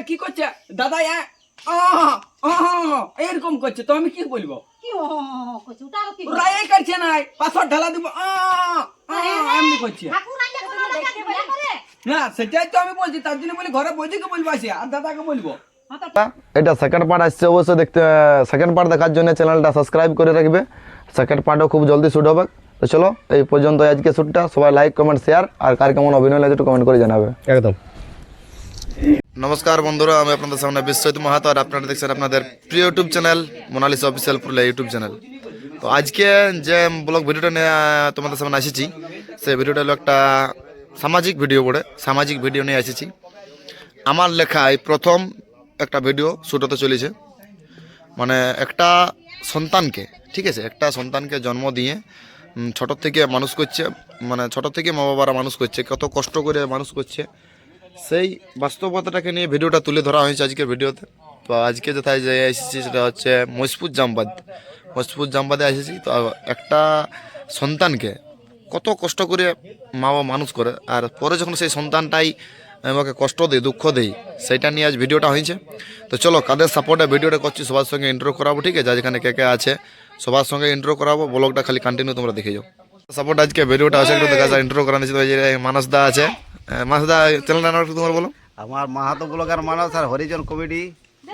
এটা কি করছে? দাদা এরকম করছে। তো আমি কি বলব? কি করছে? ওটা আরও কি ওরা এই করছে নাই পাথর ঢালা দিব এমনি করছে। না সেটাই তো আমি বলছি তার জন্য বলি ঘরে বৌদিকে বলব আসি আর দাদাকে বলব। এটা সেকেন্ড পার্ট আসছে অবশ্যই দেখতে সেকেন্ড পার্ট দেখার জন্য চ্যানেলটা সাবস্ক্রাইব করে রাখবে। সেকেন্ড পার্টও খুব জলদি শ্যুট হবে। তো চলো এই পর্যন্ত আজকে শ্যুটটা সবাই লাইক কমেন্ট শেয়ার আর কার কেমন অভিনয় লাগে একটু কমেন্ট করে জানাবে। একদম। নমস্কার বন্ধুরা, আমি আপনাদের সামনে বিশ্বজিৎ মাহাতো, আর আপনারা দেখছেন আপনাদের প্রিয় YouTube channel Monalisa official Purulia YouTube channel. তো আজকে যে ব্লগ ভিডিওটা নিয়ে তোমাদের সামনে এসেছি সেই ভিডিওটা হলো একটা সামাজিক ভিডিও বলে সামাজিক ভিডিও নিয়ে এসেছি আমার লেখায় প্রথম একটা ভিডিও শ্যুট হতে চলেছে। মানে একটা সন্তানকে, ঠিক আছে, একটা সন্তানকে জন্ম দিয়ে ছোটোর থেকে মানুষ করছে মানে ছোট থেকে মা বাবারা মানুষ করছে, কত কষ্ট করে মানুষ করছে সেই বাস্তবতাটাকে নিয়ে ভিডিওটা তুলে ধরা হয়েছে আজকের ভিডিওতে। তো আজকে যেথায় যে এসেছি সেটা হচ্ছে মজপুর জামবাদ। মজপুর জামবাদে এসেছি। তো একটা সন্তানকে কত কষ্ট করে মা বাবা মানুষ করে, আর পরে যখন সেই সন্তানটাই আমাকে কষ্ট দেয়, দুঃখ দেয়, সেইটা নিয়ে আজ ভিডিওটা হয়েছে। তো চলো, কাদের সাপোর্টে ভিডিওটা করছি সবার সঙ্গে ইন্ট্রো করাবো, ঠিক আছে? যেখানে কে কে আছে, সবার সঙ্গে ইন্ট্রো করাবো ব্লগটা খালি কন্টিনিউ তোমরা দেখে যাও। সাপোর্ট আজকে ভিডিওটা আছে একটু দেখা যায় ইন্ট্রো করা নিয়েছি তো এই যে মানস দা আছে আহ, চ্যানেল নাম একটু তোমার বলো। আমার মাহাতো ব্লগার মানস আর হরিজন কমেডি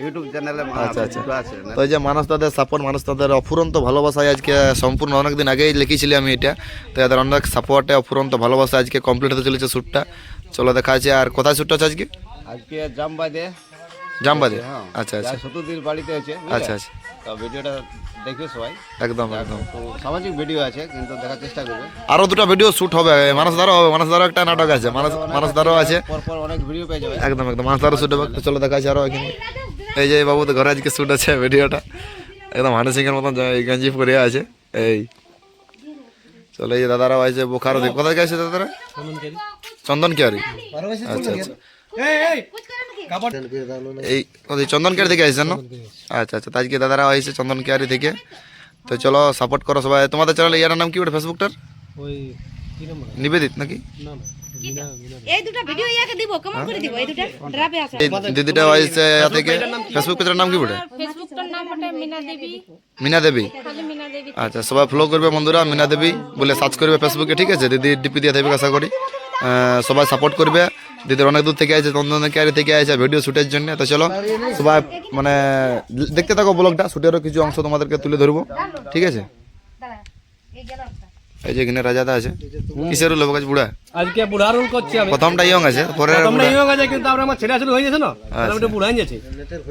ইউটিউব চ্যানেলে আচ্ছা, আচ্ছা। তো এই যে মানুষ তাদের সাপোর্ট মানুষ তাদের অফুরন্ত ভালোবাসায় আজকে সম্পূর্ণ অনেকদিন আগেই লিখেছিলি আমি এটা। তো এদের অনেক সাপোর্টে অফুরন্ত ভালোবাসা আজকে কমপ্লিট হতে চলেছে শ্যুটটা চলো দেখা আছে আর কোথায় শ্যুটটা আছে আজকে? আজকে জামবাদে জামবাদে? হ্যাঁ। আচ্ছা আচ্ছা। সতুদির বাড়িতে আছে আচ্ছা আচ্ছা। তো ভিডিওটা দেখবে সবাই। একদম একদম। তো সামাজিক ভিডিও আছে কিন্তু দেখার চেষ্টা করবে। আরও দুটো ভিডিও শ্যুট হবে মানুষ দ্বারও হবে মানুষ দ্বারও একটা নাটক আছে মানুষ মানুষ দ্বারও আছে। পরপর অনেক ভিডিও পেয়ে যাবে। একদম একদম মানুষ দ্বারও শুট হবে চলো দেখা আছে আরও এখানে। এই যে বাবু তো ঘরে আজকে শ্যুট আছে ভিডিওটা। একদম হানি সিং এর মতন গেঞ্জি পরে আছে এই। চলো এই যে দাদারাও আছে বোখারো দেখ। কোথায় গেছে দাদারা? চন্দন কেয়ারি আচ্ছা আচ্ছা। এই চন্দন কেয়ারি থেকে আসছেন না আচ্ছা আচ্ছা আজকে দাদারা আসছে চন্দন কেয়ারি থেকে? তো চলো সাপোর্ট করো সবাই। তোমাদের চ্যানেল ইয়ার নাম কি ওটা ফেসবুকটার? নিবেদিত নাকি? এই দুটো ভিডিও ইয়াকে দিব কেমন করে দিব এই দুটো ড্রাবে আছে। দিদিটা আসছে ইয়া থেকে ফেসবুক পেজের নাম কি ওটা? ফেসবুকটার নাম ওটা মিনা দেবী। মিনা দেবী। খালি মিনা দেবী। আচ্ছা সবাই ফলো করবে বন্ধুরা মিনা দেবী। বলে সার্চ করবে ফেসবুকে ঠিক আছে? দিদি ডিপি দিয়ে দেবে আশা করি। সবাই সাপোর্ট করবে। দিদির অনেক দূর থেকে আছে চন্দন ক্যারি থেকে আছে ভিডিও শ্যুটের জন্য। তো চলো সবাই মানে দেখতে থাকো ব্লগটা শ্যুটেরও কিছু অংশ তোমাদেরকে তুলে ধরবো। ঠিক আছে? এই যে এখানে রাজাদা আছে। কিসের লোক আছে বুড়া? আজকে বুড়া রোল করছি আমি। প্রথমটা ইয়ং আছে পরে তোমরা ইয়ং আছে কিন্তু আমরা আমার ছেলে শুরু হয়ে গেছে না? আমি একটু বুড়া হয়ে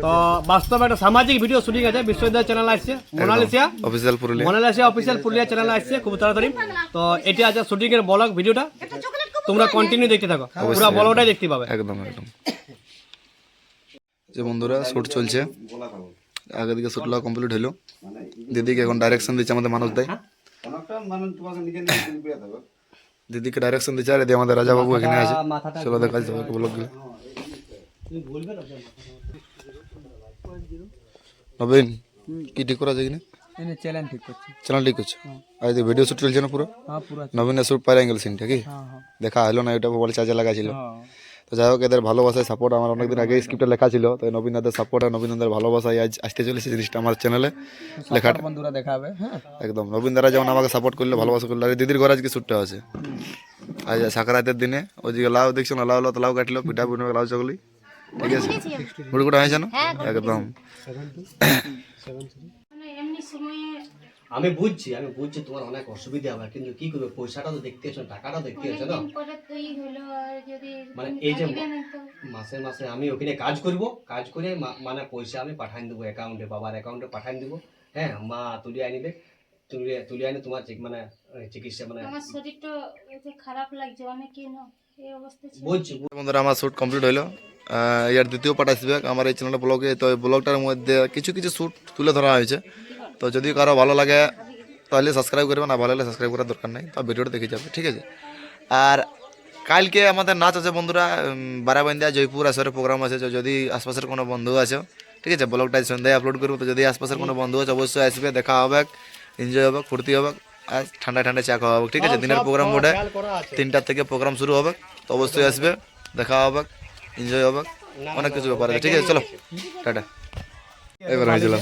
তো বাস্তবে একটা সামাজিক ভিডিও শুটিং আছে বিশ্ববিদ্যালয় চ্যানেল আসছে Monalisa. Official Purulia. Monalisa official Purulia channel আসছে খুব তাড়াতাড়ি তো এটি আছে শুটিং এর ব্লগ ভিডিওটা তোমরা কন্টিনিউ দেখতে থাকো। পুরো ব্লগটাই দেখতে পাবে। একদম একদম। যে বন্ধুরা শ্যুট চলছে। আগে দিকে শ্যুটটা কমপ্লিট হলো দিদিকে এখন ডাইরেকশন দিচ্ছে আমাদের মানুষ দেয়। মানে দিদিকে ডাইরেকশন দিচ্ছে আর এদিকে আমাদের রাজা বাবু এখানে আছে চলো দেখা যাবে ব্লগগুলো নবীন কি ঠিক করা যায় কিনা? চ্যালেঞ্জ ঠিক করছি। চ্যানেল ঠিক আর ভিডিও শ্যুট চলছে না পুরো? হ্যাঁ পুরো নবীনের শ্যুট পার অ্যাঙ্গেল সিনটা কি? দেখা হলো না এটা বলে চার্জে লাগা ছিল তো যাই হোক এদের ভালোবাসায় সাপোর্ট আমার অনেকদিন আগে স্ক্রিপ্টে লেখা ছিল। তো নবীনদের সাপোর্ট আর নবীনদের ভালোবাসায় আজ আসতে চলেছে জিনিসটা আমার চ্যানেলে লেখাটা বন্ধুরা দেখাবে হ্যাঁ। একদম। নবীন দ্বারা যেমন আমাকে সাপোর্ট করলে ভালোবাসা করলে আর দিদির ঘরে আজকে শ্যুটটা আছে আজ সাকরাতের দিনে ওইদিকে লাউ দেখছ না লাউ লাউ তো লাউ কাটলো পিঠা পিঠা লাউ চকলি ঠিক আছে? হয়েছে না? একদম। সময়ে আমি বুঝছি আমি বুঝছি তোমার অনেক অসুবিধা হবে কিন্তু কি করবে পয়সাটা তো দেখতে এসো টাকাটা দেখতে এসো না? অনেকদিন পরে তুই হলো আর যদি মানে এই যে মাসে মাসে আমি ওখানে কাজ করব কাজ করে মানে পয়সা আমি পাঠাই দেবো অ্যাকাউন্টে বাবার অ্যাকাউন্টে পাঠাই দেবো। হ্যাঁ মা তুলে আনিবে তুলে তুলে আনি তোমার মানে চিকিৎসা মানে আমার শরীরটা খারাপ লাগছে অনেকই না এই অবস্থা ছিল। বুঝছি বন্ধুরা আমার শ্যুট কমপ্লিট হলো এর দ্বিতীয় পার্ট আসবে আমার এই চ্যানেলের ব্লগে তো এই ব্লগটার মধ্যে কিছু কিছু শ্যুট তুলে ধরা হয়েছে। তো যদি কারও ভালো লাগে তাহলে সাবস্ক্রাইব করবে না ভালো লাগলে সাবস্ক্রাইব করার দরকার নেই। তো ভিডিওটা দেখে যাবে ঠিক আছে? আর কালকে আমাদের নাচ আছে বন্ধুরা বারাবান্দিয়া জয়পুর আসরে প্রোগ্রাম আছে। তো যদি আশপাশের কোনো বন্ধু আছে ঠিক আছে ব্লগটা সন্ধ্যায় আপলোড করব। তো যদি আশপাশের কোনো বন্ধু আছে অবশ্যই আসবে দেখা হবে এনজয় হবে ফুর্তি হবে আর ঠান্ডা ঠান্ডা চা খাওয়া হবে ঠিক আছে? দিনের প্রোগ্রাম ওঠে তিনটার থেকে প্রোগ্রাম শুরু হবে। তো অবশ্যই আসবে দেখা হবে এনজয় হবে অনেক কিছু ব্যাপার আছে ঠিক আছে? চলো টাটা। এবার হয়েছিলাম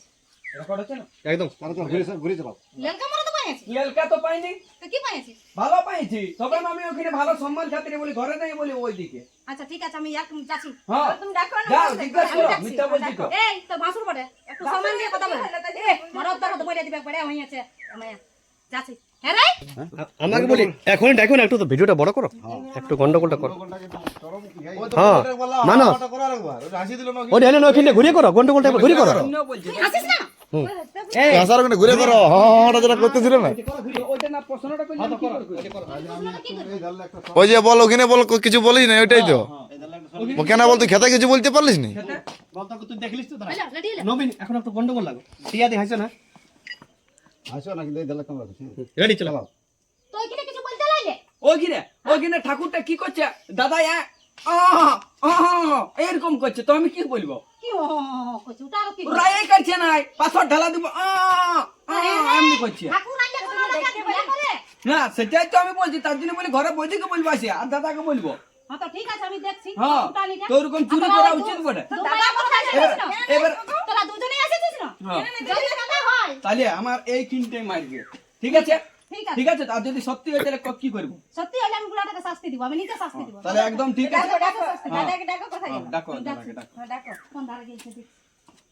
পাইছিস একদম লঙ্কা মারা তো পাইছিস লেলকা তো পাইনি। তো কি পাইছিস ভালো পাইছি। তবে আমি ওখানে ভালো সম্মান খাতিরে বলি ঘরে নেই বলি ওইদিকে আচ্ছা ঠিক আছে আমি এক যাচ্ছি। হ্যাঁ। তুমি ডাকো না যাও আমি করো মিথ্যা বলছি তো। এই তো ভাসুর বটে একটু সম্মান দিয়ে কথা বল। এ মরদ দরদ বলে দিবে পড়ে হই আছে আমি যাচ্ছি। হ্যাঁ আমাকে বলি এখনই ডাকো না একটু তো ভিডিওটা বড় করো। একটু গন্ডগোলটা করো। হ্যাঁ। মানো ওই হেলে ওখানে? ঘুরিয়ে করো গন্ডগোলটা ঘুরিয়ে করো। আসিস না? এই। আসার ওখানে ঘুরে করো হ্যাঁ হ্যাঁ যেটা করতেছিল না? ওই যে বল ওখানে বল কিছু বলিস না ওইটাই তো। ও কেন বলতো খেতে কিছু বলতে পারলিস নি? বলতো তুই দেখলিস তো দাঁড়া। হ্যালো রেডি হলো নবীন এখন একটু গন্ডগোল লাগো টিয়া দি হাসো না আসো না কিন্তু এই রেডি চলো। তো এখানে কিছু বলতে লাগলে? ওইখানে ওইখানে ঠাকুরটা কি করছে? দাদা এরকম করছে তো আমি কি বলব? করছে নাই পাথর ঢালা দিব এমনি করছে। না সেটাই তো আমি বলছি তার জন্য বলি ঘরে বৈদিকে বলব আসি আর দাদাকে বলব। ঠিক আছে আমি দেখছি ওটা নিটা তো ওরকম চুরি করা উচিত বটে। দাদা কোথায় এসেছিস না এবার তোরা দুজনেই এসেছিস না। যদি কথা তাহলে আমার এই কিনটাই মারবে ঠিক আছে? ঠিক আছে। ঠিক আছে আর যদি সত্যি হয় তাহলে কি করব? সত্যি হলে আমি গুলাটাকে শাস্তি দিব আমি নিজে শাস্তি দিব। তাহলে একদম ঠিক আছে। ডাকো ডাকো ডাকো কোথায় গেল। ডাকো। ডাকো। হ্যাঁ, ডাকো কোন ধারে গেছে দেখ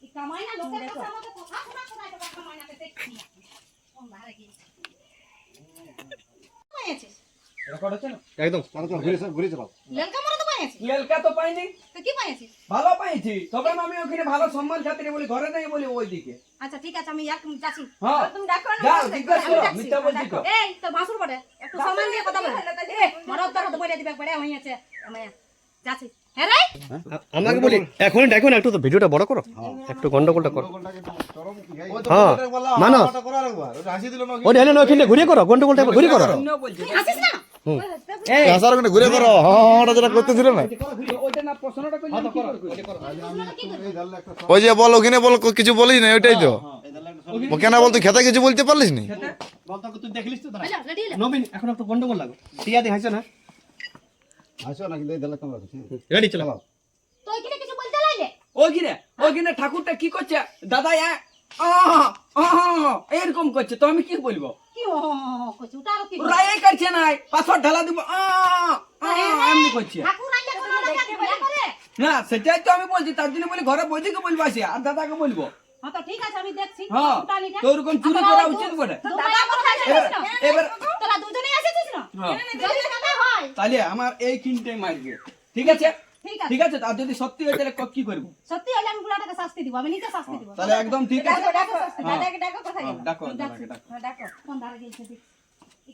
এই কামাই না লোকের কাছে আমাকে কথা শোনা শোনায় তো কামাই না দেখছি কোন ধারে গেছে পাইছিস রেকর্ড হচ্ছে না একদম ঘুরে চালাও লঙ্কা মারা তো পাইছিস তো পাইনি? তো কি পাইছিস ভালো পাইছি। তবে আমি ওখানে ভালো সম্মান খাতিরে বলি ঘরে নেই বলি ওইদিকে আচ্ছা ঠিক আছে আমি এক যাচ্ছি। হ্যাঁ। তুমি ডাকো না যাও আমি করো মিথ্যা বলছি তো। এই তো ভাসুর বটে। একটু সম্মান দিয়ে কথা বল। এ মরদ দরদ বলে দিবে পড়ে হই আছে আমি যাচ্ছি। হ্যাঁ আমাকে বলি এখনই ডাকো না একটু তো ভিডিওটা বড় করো। একটু গন্ডগোলটা করো। হ্যাঁ মানো ওই হেলে ওখানে ঘুরিয়ে করো গন্ডগোলটা ঘুরিয়ে করো। না? ঘুরে করো হ্যাঁ যেটা করতেছিল না? ওই যে বল ওখানে বল কিছু বলিস না ওইটাই তো। ও কেন বলতো খেতে কিছু বলতে পারলিস নি? তুই দেখলিস তো দাঁড়া হ্যালো রেডি হলো নবীন এখন একটু গন্ডগোল লাগো টিয়া দি হাসো না আসো না কিন্তু এই দালাল কামড়া রেডি চলো তো এখানে কিছু বলতে লাগলে ওইখানে ওইখানে ঠাকুরটা কি করছে? দাদা এ এরকম করছে তো আমি কি বলব? কি ও ওটা আর কি করছে নাই পাথর ঢালা দিব এমনি করছে। না সেটাই তো আমি বলছি তার জন্য বলি ঘরে বৈদিকে বলব আসি আর দাদাকে বলব। হ্যাঁ ঠিক আছে আমি দেখছি। হ্যাঁ তো ওরকম চুরি করা উচিত এবার না? হ্যাঁ। তাহলে আমার এই কিনটাই মারবে ঠিক আছে? ঠিক আছে। আর যদি সত্যি হয় তাহলে ক- করব? সত্যি হলে আমি শাস্তি দিব আমি নিজে শাস্তি দিব। তাহলে একদম ঠিক আছে। ডাকো ডাকো ডাকো ডাকো, ডাকো। কোন ধারে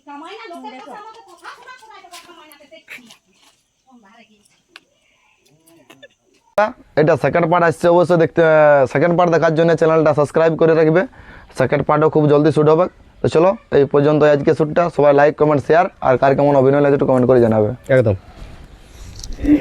কামাই না লোকের কাছে আমাকে কথা শোনা শোনায় তো কামাই না দেখছি কোন ধারে গেছে এটা সেকেন্ড পার্ট আসছে অবশ্যই দেখতে সেকেন্ড পার্ট দেখার জন্য চ্যানেলটা সাবস্ক্রাইব করে রাখবে। সেকেন্ড পার্টও খুব জলদি শ্যুট হবে। তো চলো এই পর্যন্ত আজকে শ্যুটটা সবাই লাইক কমেন্ট শেয়ার আর কার কেমন অভিনয় লাগছে একটু কমেন্ট করে জানাবে। একদম।